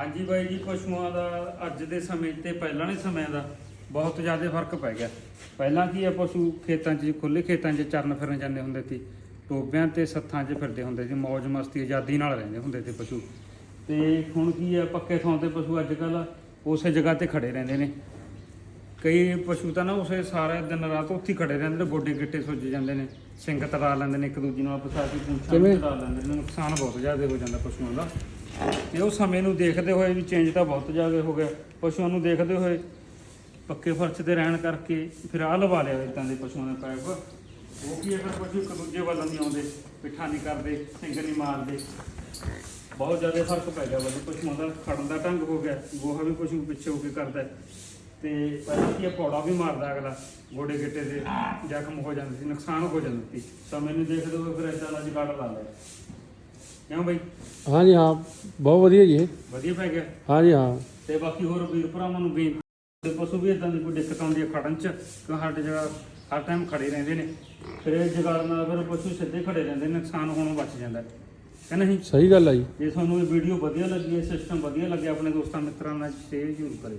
ਹਾਂਜੀ ਬਾਈ ਜੀ ਪਸ਼ੂਆਂ ਦਾ ਅੱਜ ਦੇ ਸਮੇਂ ਤੇ ਪਹਿਲਾਂ ਦੇ ਸਮੇਂ ਦਾ ਬਹੁਤ ਜ਼ਿਆਦਾ ਫ਼ਰਕ ਪੈ ਗਿਆ। ਪਹਿਲਾਂ ਕੀ ਆ ਪਸ਼ੂ ਖੇਤਾਂ 'ਚ ਖੁੱਲੇ ਖੇਤਾਂ 'ਚ ਚਰਨ ਫਿਰਨ ਜਾਂਦੇ ਹੁੰਦੇ ਸੀ। ਟੋਬਿਆਂ ਤੇ ਸੱਥਾਂ 'ਚ ਫਿਰਦੇ ਹੁੰਦੇ ਸੀ ਮौज ਮਸਤੀ ਆਜ਼ਾਦੀ ਨਾਲ ਰਹਿੰਦੇ ਹੁੰਦੇ ਸੀ ਪਸ਼ੂ। ਤੇ ਹੁਣ ਕੀ ਆ ਪੱਕੇ ਥਾਂ ਤੇ ਪਸ਼ੂ ਅੱਜ ਕੱਲ ਉਸੇ ਜਗ੍ਹਾ ਤੇ ਖੜੇ ਰਹਿੰਦੇ ਨੇ। ਕਈ ਪਸ਼ੂ ਤਾਂ ਨਾ ਉਸੇ ਸਾਰੇ ਦਿਨ ਰਾਤ ਉੱਥੇ ਹੀ ਖੜੇ ਰਹਿੰਦੇ ਨੇ ਗੋਡੇ ਗਿੱਟੇ ਸੁੱਜ ਜਾਂਦੇ ਨੇ ਸਿੰਘ ਤੜਾ ਲੈਂਦੇ ਨੇ ਇੱਕ ਦੂਜੇ ਨਾਲ ਪਸਾ ਕੇ ਪੁੰਛਾਂ? ਤੜਾ ਲੈਂਦੇ ਨੇ ਨੁਕਸਾਨ ਬਹੁਤ ਜ਼ਿਆਦਾ ਹੋ ਜਾਂਦਾ ਪਸ਼ੂਆਂ ਦਾ। ਤੇ ਉਹ ਸਮੇਂ ਨੂੰ ਦੇਖਦੇ ਹੋਏ ਵੀ ਚੇਂਜ ਤਾਂ ਬਹੁਤ ਜ਼ਿਆਦਾ ਹੋ ਗਿਆ। ਪਸ਼ੂਆਂ ਨੂੰ ਦੇਖਦੇ ਹੋਏ ਪੱਕੇ ਫਰਸ਼ ਤੇ ਰਹਿਣ ਕਰਕੇ ਫਿਰ ਆਹ ਲਵਾ ਲਿਆ ਇਦਾਂ ਦੇ ਪਸ਼ੂਆਂ ਦੇ ਪੈਪ। ਉਹ ਕੀ ਅਗਰ ਪਸ਼ੂ ਇੱਕ ਦੂਜੇ ਵੱਲ ਨਹੀਂ ਆਉਂਦੇ, ਪਿੱਠਾ ਨਹੀਂ ਕਰਦੇ, ਸਿੰਗ ਨਹੀਂ ਮਾਰਦੇ। ਬਹੁਤ ਜ਼ਿਆਦਾ ਫ਼ਰਕ ਪੈ ਗਿਆ ਵੱਡੇ ਪਸ਼ੂਆਂ ਦਾ ਖੜਨ ਦਾ ਢੰਗ ਹੋ ਗਿਆ। ਗੋਹਾ ਵੀ ਪਸ਼ੂ ਪਿੱਛੇ ਹੋ ਕੇ ਕਰਦਾ। ਹੈ। ਤੇ ਪਹਿਲਾਂ ਕੀ ਹੈ ਪੌੜਾ ਵੀ ਮਾਰਦਾ ਅਗਲਾ, ਗੋਡੇ ਗਿੱਟੇ ਦੇ ਜ਼ਖਮ ਹੋ ਜਾਂਦੇ ਸੀ, ਨੁਕਸਾਨ ਹੋ ਜਾਂਦੇ ਸੀ। ਸਮੇਂ ਨੂੰ ਦੇਖਦੇ ਹੋਏ ਫਿਰ ਇਦਾਂ ਦਾ ਜਗਾੜ ਲਾ ਲਿਆ। ਕਿਉਂ ਬਈ? ਹਾਂਜੀ ਹਾਂ ਬਹੁਤ ਵਧੀਆ ਜੀ ਇਹ। ਵਧੀਆ ਪੈ ਗਿਆ। ਹਾਂਜੀ ਹਾਂ। ਤੇ ਬਾਕੀ ਹੋਰ ਵੀਰ ਭਰਾਵਾਂ ਨੂੰ ਬੇਨਤੀ ਤੇ ਪਸ਼ੂ ਵੀ ਇਦਾਂ ਦੀ ਕੋਈ ਦਿੱਕਤ ਆਉਂਦੀ ਹੈ ਖੜਨ ਚ ਕਿ ਸਾਡੇ ਜਗ੍ਹਾ ਹਰ ਟਾਈਮ ਖੜੇ ਰਹਿੰਦੇ ਨੇ। ਫਿਰ ਇਹ ਜਗਾੜ ਨਾਲ ਫਿਰ ਪਸ਼ੂ ਸਿੱਧੇ ਖੜੇ ਰਹਿੰਦੇ ਨੇ, ਨੁਕਸਾਨ ਹੋਣੋਂ ਬਚ ਜਾਂਦਾ। ਹੈ ਕਿ ਨਹੀਂ ਸਹੀ ਗੱਲ ਆ ਜੀ। ਜੇ ਤੁਹਾਨੂੰ ਇਹ ਵੀਡੀਓ ਵਧੀਆ ਲੱਗੀ ਹੈ ਸਿਸਟਮ ਵਧੀਆ ਲੱਗਿਆ ਆਪਣੇ ਦੋਸਤਾਂ ਮਿੱਤਰਾਂ ਨਾਲ ਸ਼ੇਅਰ ਜ਼ਰੂਰ ਕਰਿਓ।